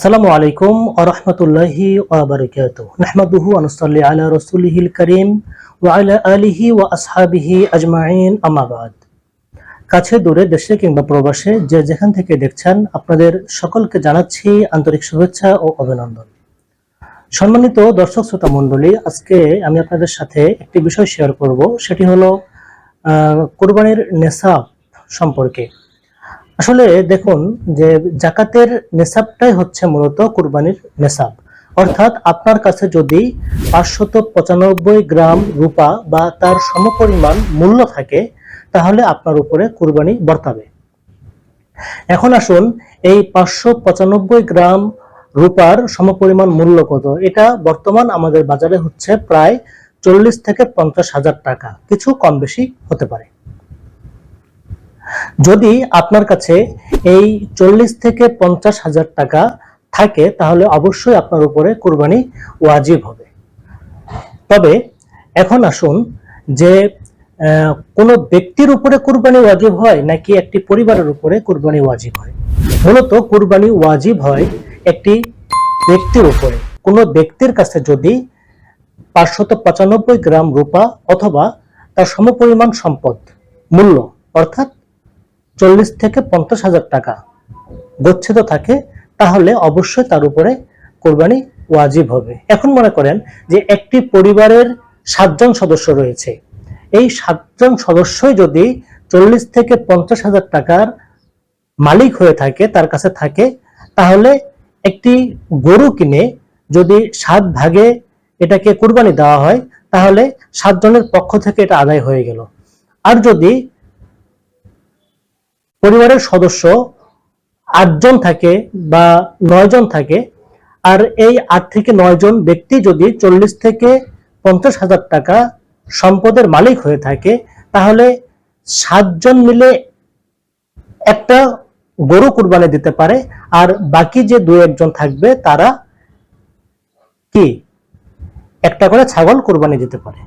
আসসালামু আলাইকুম আরহামতুল্লাহি ওয়াবারাকাত নাহমাদুহু আনুসাল্লি আলা রসুলিহিল করিম ওয়া আলা আলিহি ওয়া আসহাবিহি আজমাইন। আমাবাদ কাছে, দূরে, দেশে কিংবা প্রবাসে যে যেখান থেকে দেখছেন, আপনাদের সকলকে জানাচ্ছি আন্তরিক শুভেচ্ছা ও অভিনন্দন। সম্মানিত দর্শক শ্রোতা মণ্ডলী, আজকে আমি আপনাদের সাথে একটি বিষয় শেয়ার করব। সেটি হলো কোরবানির নেশাব সম্পর্কে। আসলে দেখুন যে জাকাতের নেশাবটাই হচ্ছে মূলত কুরবানির নেশাব। অর্থাৎ আপনার কাছে যদি পাঁচশত পঁচানব্বই গ্রাম রূপা বা তার সমপরিমাণ মূল্য থাকে, তাহলে আপনার উপরে কুরবানি বর্তাবে। এখন আসুন এই পাঁচশো পঁচানব্বই গ্রাম রূপার সমপরিমাণ মূল্য কত? এটা বর্তমান আমাদের বাজারে হচ্ছে প্রায় চল্লিশ থেকে পঞ্চাশ হাজার টাকা। কিছু কম বেশি হতে পারে। যদি আপনার কাছে এই চল্লিশ থেকে পঞ্চাশ হাজার টাকা থাকে, তাহলে অবশ্যই আপনার উপরে কুরবানি ওয়াজিব হবে। তবে এখন আসুন যে কোনো ব্যক্তির উপরে কুরবানি ওয়াজিব হয়, নাকি একটি পরিবারের উপরে কুরবানি ওয়াজিব হয়? মূলত কুরবানি ওয়াজিব হয় একটি ব্যক্তির উপরে। কোনো ব্যক্তির কাছে যদি পাঁচশত পঁচানব্বই গ্রাম রূপা অথবা তার সমপরিমাণ সম্পদ, মূল্য, অর্থাৎ চল্লিশ থেকে পঞ্চাশ হাজার টাকা। গচ্ছিত থাকে, তাহলে অবশ্যই তার উপরে কোরবানি ওয়াজিব হবে। এখন মনে করেন যে একটি পরিবারের সাতজন সদস্য রয়েছে। এই সাতজন সদস্যই যদি চল্লিশ থেকে পঞ্চাশ হাজার টাকার মালিক হয়ে থাকে, তার কাছে থাকে, তাহলে একটি গরু কিনে যদি সাত ভাগে এটাকে কুরবানি দেওয়া হয়, তাহলে সাতজনের পক্ষ থেকে এটা আদায় হয়ে গেল। আর যদি পরিবারের সদস্য আটজন থাকে বা নয়জন থাকে, আর এই আট থেকে নয় জন ব্যক্তি যদি চল্লিশ থেকে পঞ্চাশ হাজার টাকা সম্পদের মালিক হয়ে থাকে, তাহলে সাতজন মিলে একটা গরু কুরবানি দিতে পারে, আর বাকি যে দু একজন থাকবে তারা কি? একটা করে ছাগল কুরবানি দিতে পারে।